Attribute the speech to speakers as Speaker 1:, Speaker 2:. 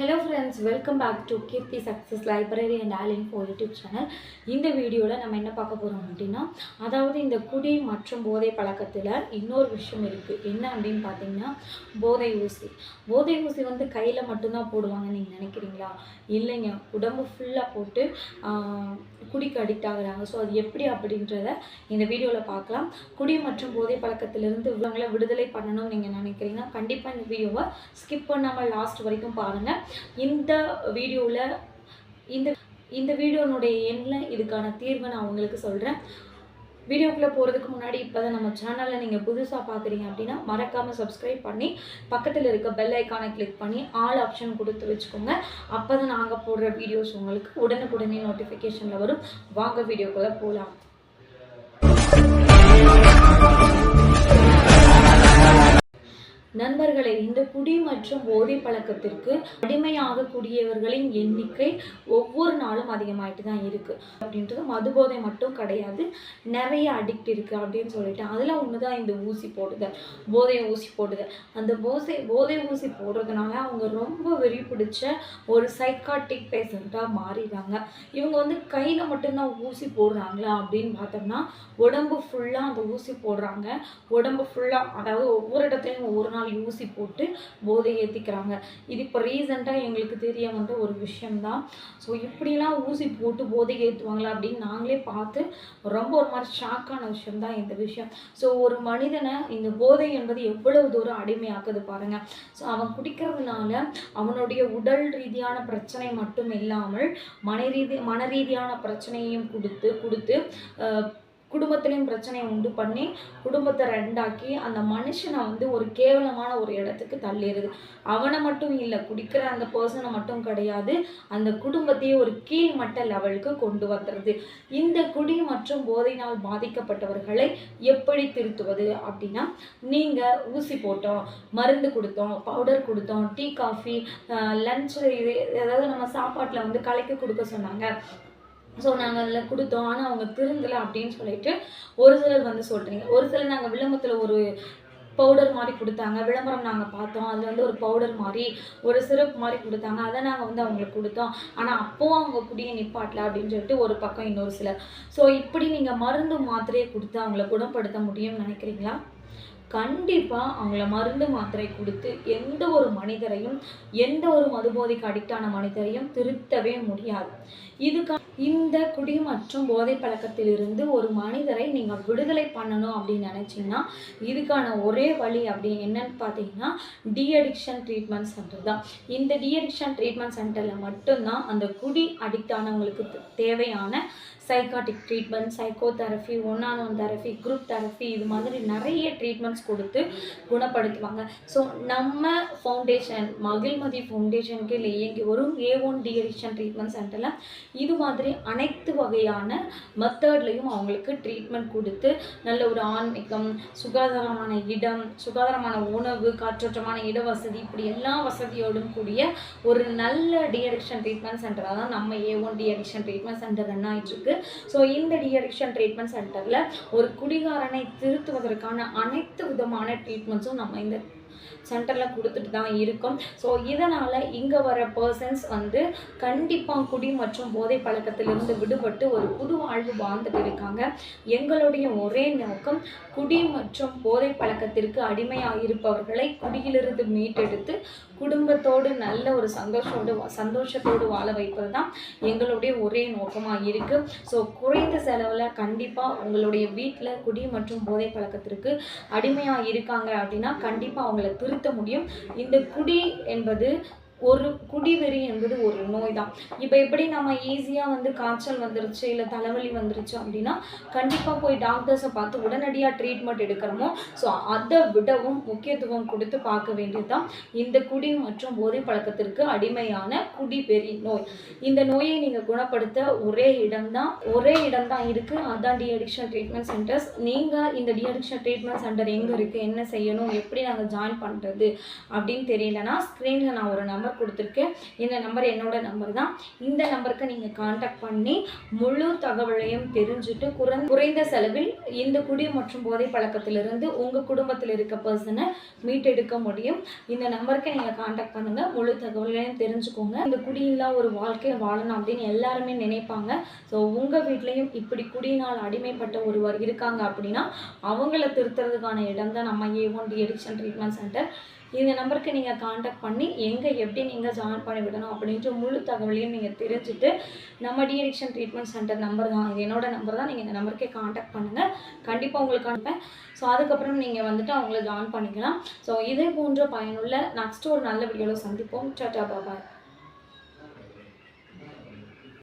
Speaker 1: Hello friends welcome back to Keerthi success library and ஆலிங் ஃபோ YouTube channel இந்த வீடியோவில் நம்ம என்ன பார்க்க போகிறோம் அப்படின்னா அதாவது இந்த குடி மற்றும் போதை பழக்கத்தில் இன்னொரு விஷயம் இருக்குது என்ன அப்படின்னு பார்த்தீங்கன்னா போதை ஊசி. போதை ஊசி வந்து கையில் மட்டும்தான் போடுவாங்கன்னு நீங்கள் நினைக்கிறீங்களா? இல்லைங்க. உடம்பு ஃபுல்லாக போட்டு குடிக்கு அடிக்ட் ஆகுறாங்க. ஸோ அது எப்படி அப்படின்றத இந்த வீடியோவில் பார்க்கலாம். குடி மற்றும் போதை பழக்கத்திலிருந்து இவங்களை விடுதலை பண்ணணும்னு நீங்கள் நினைக்கிறீங்கன்னா கண்டிப்பாக இந்த வீடியோவை ஸ்கிப் பண்ணாமல் லாஸ்ட் வரைக்கும் பாருங்கள் இந்த வீடியோவில் இந்த இந்த வீடியோனுடைய எண்ணில் இதுக்கான தீர்வை நான் உங்களுக்கு சொல்கிறேன் வீடியோக்குள்ளே போகிறதுக்கு முன்னாடி இப்போ தான் நம்ம சேனலை நீங்கள் புதுசாக பார்க்குறீங்க அப்படின்னா மறக்காமல் சப்ஸ்கிரைப் பண்ணி பக்கத்தில் இருக்க பெல் ஐக்கானை கிளிக் பண்ணி ஆல் ஆப்ஷன் கொடுத்து வச்சுக்கோங்க. அப்போ தான் நாங்கள் போடுற வீடியோஸ் உங்களுக்கு உடனுக்குடனே நோட்டிஃபிகேஷனில் வரும். வாங்க வீடியோக்குள்ளே போகலாம் நண்பர்களே இந்த குடி மற்றும் போதை பழக்கத்திற்கு அடிமையாகக்கூடியவர்களின் எண்ணிக்கை ஒவ்வொரு நாளும் அதிகமாயிட்டு தான் இருக்கு. அப்படின்றது மது போதை மட்டும் கிடையாது. நிறைய அடிக்ட் இருக்கு அப்படின்னு சொல்லிட்டு அதில் ஒன்று தான் இந்த ஊசி போடுதல் போதை ஊசி போடுதல். அந்த போதை போதை ஊசி போடுறதுனால அவங்க ரொம்ப வெறி பிடிச்ச ஒரு சைக்காட்டிக் பேஷண்ட்டாக மாறிடுறாங்க. இவங்க வந்து கையில் மட்டும்தான் ஊசி போடுறாங்களா அப்படின்னு பார்த்தோம்னா உடம்பு ஃபுல்லாக அந்த ஊசி போடுறாங்க. உடம்பு ஃபுல்லாக அதாவது ஒவ்வொரு இடத்துலையும் ஒவ்வொரு நாள் ஊசி போட்டு போதை ஏற்றிக்கிறாங்க இது இப்போ ரீசெண்டாக எங்களுக்கு தெரிய வந்த ஒரு விஷயம்தான். ஸோ இப்படிலாம் ஊசி போட்டு போதை ஏற்றுவாங்களா அப்படின்னு நாங்களே பார்த்து ரொம்ப ஒரு மாதிரி ஷாக்கான விஷயம்தான் இந்த விஷயம். ஸோ ஒரு மனிதனை இந்த போதை என்பது எவ்வளவு தூரம் அடிமையாக்குது பாருங்கள் ஸோ அவன் குடிக்கிறதுனால அவனுடைய உடல் ரீதியான பிரச்சனை மட்டும் இல்லாமல் மன ரீதி மன ரீதியான பிரச்சனையும் கொடுத்து கொடுத்து குடும்பத்திலையும் பிரச்சனையை உண்டு பண்ணி குடும்பத்தை ரெண்டாக்கி அந்த மனுஷனை வந்து ஒரு கேவலமான ஒரு இடத்துக்கு தள்ளிடுது. அவனை மட்டும் இல்லை குடிக்கிற அந்த பர்சனை மட்டும் கிடையாது அந்த குடும்பத்தையே ஒரு கீழ்மட்ட லெவலுக்கு கொண்டு வந்துடுது. இந்த குடி மற்றும் போதையினால் பாதிக்கப்பட்டவர்களை எப்படி திருத்துவது அப்படின்னா நீங்கள் ஊசி போட்டோம் மருந்து கொடுத்தோம் பவுடர் கொடுத்தோம் டீ காஃபி லஞ்ச் இது ஏதாவது நம்ம சாப்பாட்டில் வந்து கலக்கி கொடுக்க சொன்னாங்க ஸோ நாங்கள் அதில் கொடுத்தோம். ஆனால் அவங்க திருந்தலை அப்படின்னு சொல்லிட்டு ஒரு சிலர் வந்து சொல்கிறீங்க ஒரு சிலர் நாங்கள் விளம்பரத்தில் ஒரு பவுடர் மாதிரி கொடுத்தாங்க. விளம்பரம் நாங்கள் பார்த்தோம். அதில் வந்து ஒரு பவுடர் மாதிரி ஒரு சிரப் மாதிரி கொடுத்தாங்க. அதை நாங்கள் வந்து அவங்களுக்கு கொடுத்தோம். ஆனால் அப்போவும் அவங்க குடியை நிப்பாட்டல அப்படின்னு சொல்லிட்டு ஒரு பக்கம் இன்னொரு சிலர். ஸோ இப்படி நீங்கள் மருந்து மாத்திரையை கொடுத்து அவங்கள குணப்படுத்த முடியும்னு நினைக்கிறீங்களா? கண்டிப்பாக அவங்கள மருந்து மாத்திரை கொடுத்து எந்த ஒரு மனிதரையும் எந்த ஒரு மதுபோதைக்கு அடிக்டான மனிதரையும் திருத்தவே முடியாது. இதுக்கு இந்த குடி மற்றும் போதை பழக்கத்திலிருந்து ஒரு மனிதரை நீங்கள் விடுதலை பண்ணணும் அப்படின்னு நினச்சிங்கன்னா இதுக்கான ஒரே வழி அப்படி என்னன்னு பார்த்தீங்கன்னா டி அடிக்ஷன் ட்ரீட்மெண்ட் சென்டர் தான். இந்த டி அடிக்ஷன் ட்ரீட்மெண்ட் சென்டரில் மட்டும்தான் அந்த குடி அடிக்ட் ஆனவங்களுக்கு தேவையான psychiatric treatment psychotherapy one on one therapy group therapy இது மாதிரி நிறைய ட்ரீட்மெண்ட்ஸ் கொடுத்து குணப்படுத்துவாங்க. ஸோ நம்ம ஃபவுண்டேஷன் மகிழ்மதி ஃபவுண்டேஷன் கீழ் இயங்கி வரும் A one T addiction treatment சென்டரில் இது மாதிரி அனைத்து வகையான மெத்தட்லையும் அவங்களுக்கு ட்ரீட்மெண்ட் கொடுத்து நல்ல ஒரு ஆன்மீகம் சுகாதாரமான இடம் சுகாதாரமான உணவு காற்றோட்டமான இட வசதி இப்படி எல்லா வசதியோடும் கூடிய ஒரு நல்ல டி அடிக்ஷன் ட்ரீட்மெண்ட் சென்டராக தான் நம்ம A one T addiction treatment centre என்ன ஆகிட்டுருக்கு ஸோ இந்த டிஅடிக்ஷன் ட்ரீட்மெண்ட் சென்டரில் ஒரு குடிகாரனை திருத்துவதற்கான அனைத்து விதமான ட்ரீட்மெண்ட்ஸும் நம்ம இந்த சென்டரில் கொடுத்துட்டு தான் இருக்கும். ஸோ இதனால் இங்கே வர பர்சன்ஸ் வந்து கண்டிப்பாக குடி மற்றும் போதை பழக்கத்திலிருந்து விடுபட்டு ஒரு புது வாழ்வு வாழ்ந்துட்டு இருக்காங்க. எங்களுடைய ஒரே நோக்கம் குடி மற்றும் போதை பழக்கத்திற்கு அடிமையாக இருப்பவர்களை குடியிலிருந்து மீட்டெடுத்து குடும்பத்தோடு நல்ல ஒரு சந்தோஷத்தோடு சந்தோஷத்தோடு வாழ வைப்பது தான் எங்களுடைய ஒரே நோக்கமாக இருக்குது ஸோ குறைந்த செலவில் கண்டிப்பாக உங்களுடைய வீட்டில் குடி மற்றும் போதை பழக்கத்திற்கு அடிமையாக இருக்காங்க அப்படின்னா கண்டிப்பாக அவங்க அவங்கள திருத்த முடியும். இந்த குடி என்பது ஒரு குடிவெறி என்பது ஒரு நோய் தான் இப்போ எப்படி நம்ம ஈஸியாக வந்து காய்ச்சல் வந்துருச்சு இல்லை தலைவலி வந்துருச்சு அப்படின்னா கண்டிப்பாக போய் டாக்டர்ஸை பார்த்து உடனடியாக ட்ரீட்மெண்ட் எடுக்கிறோமோ ஸோ அதை விடவும் முக்கியத்துவம் கொடுத்து பார்க்க வேண்டியது தான் இந்த குடி மற்றும் போதை பழக்கத்திற்கு அடிமையான குடிவெறி நோய். இந்த நோயை நீங்கள் குணப்படுத்த ஒரே இடம்தான் ஒரே இடம் தான் இருக்குது அதான் டி அடிக்ஷன் ட்ரீட்மெண்ட் சென்டர்ஸ் நீங்கள் இந்த டி அடிக்ஷன் ட்ரீட்மெண்ட் சென்டர் எங்கே இருக்குது என்ன செய்யணும் எப்படி நாங்கள் ஜாயின் பண்ணுறது அப்படின்னு தெரியலனா ஸ்க்ரீனில் நான் ஒரு நம்பர் நம்பர் கொடுத்துருக்கேன் இந்த நம்பர் என்னோட நம்பர் தான். இந்த நம்பருக்கு நீங்கள் காண்டாக்ட் பண்ணி முழு தகவலையும் தெரிஞ்சுட்டு குறைந்த குறைந்த செலவில் இந்த குடி மற்றும் போதை பழக்கத்திலிருந்து உங்கள் குடும்பத்தில் இருக்க பர்சனை மீட்டெடுக்க முடியும். இந்த நம்பருக்கு நீங்கள் காண்டாக்ட் பண்ணுங்கள் முழு தகவலையும் தெரிஞ்சுக்கோங்க. இந்த குடியில்லா ஒரு வாழ்க்கையை வாழணும் அப்படின்னு எல்லாருமே நினைப்பாங்க. ஸோ உங்கள் வீட்லேயும் இப்படி குடியினால் அடிமைப்பட்ட ஒருவர் இருக்காங்க அப்படின்னா அவங்கள திருத்துறதுக்கான இடம் தான் நம்ம A one T addiction treatment centre இந்த நம்பருக்கு நீங்கள் காண்டாக்ட் பண்ணி எங்கே எப்படி நீங்கள் ஜாயின் பண்ணி விடணும் அப்படின்ற முழு தகவலையும் நீங்கள் தெரிஞ்சுட்டு நம்ம டிஎடிக்ஷன் ட்ரீட்மெண்ட் சென்டர் நம்பர் தான். இது என்னோடய நம்பர் தான். நீங்கள் இந்த நம்பருக்கே காண்டாக்ட் பண்ணுங்கள் கண்டிப்பாக உங்களுக்கு அனுப்பேன் ஸோ அதுக்கப்புறம் நீங்கள் வந்துட்டு அவங்கள ஜாயின் பண்ணிக்கலாம். ஸோ இதே போன்ற பயனுள்ள நெக்ஸ்ட் ஒரு நல்ல வீடியோவில் சந்திப்போம். டாட்டா பாபாய்